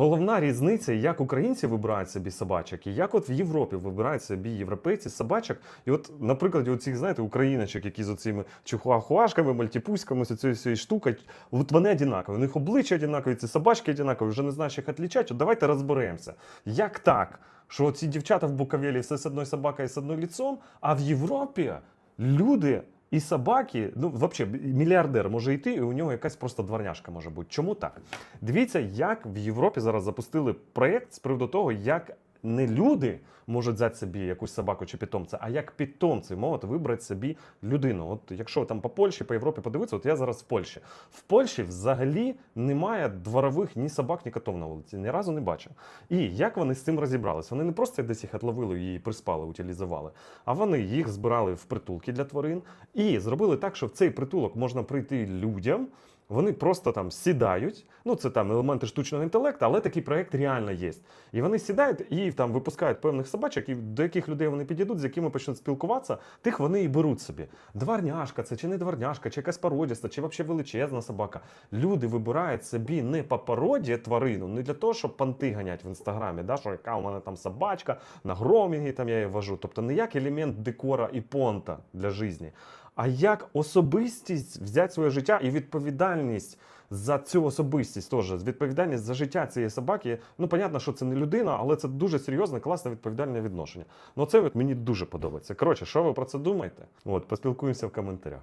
головна різниця, як українці вибирають собі собачок, і як от в Європі вибирають собі європейці собачок. І от, наприклад, оцих, знаєте, україночок, які з оцими чихуахуашками, мальтіпуськами, з цією штукою, от вони однакові, у них обличчя однакові, ці собачки однакові, вже не знаєш, їх відлічати. От давайте розберемося. Як так? Що ці дівчата в Буковелі все з одною собакою, і з одним лицом, а в Європі люди і собаки, ну взагалі, мільярдер може йти, і у нього якась просто дворняшка може бути. Чому так? Дивіться, як в Європі зараз запустили проєкт з приводу того, як не люди можуть взяти собі якусь собаку чи питомця, а як питомці можуть вибрати собі людину. От якщо там по Польщі, по Європі подивитися, от я зараз в Польщі. В Польщі взагалі немає дворових ні собак, ні котов на вулиці. Ні разу не бачив. І як вони з цим розібрались? Вони не просто десь їх отловили і приспали, утилізували, а вони їх збирали в притулки для тварин і зробили так, що в цей притулок можна прийти людям. Вони просто там сідають. Ну це там елементи штучного інтелекту, але такий проект реально є. І вони сідають і там випускають певних собачок, і до яких людей вони підійдуть, з якими почнуть спілкуватися, тих вони і беруть собі. Дворняшка, це чи не дворняшка, чи якась породіста, чи взагалі величезна собака. Люди вибирають собі не по породі тварину, не для того, щоб панти ганять в інстаграмі, да, що яка у мене там собачка, на громінгі там я її вожу. Тобто не як елемент декора і понта для житті, а як особистість взяти своє життя і відповідальність за цю особистість теж, відповідальність за життя цієї собаки. Ну, понятно, що це не людина, але це дуже серйозне, класне відповідальне відношення. Ну, це от мені дуже подобається. Коротше, що ви про це думаєте? От, поспілкуємося в коментарях.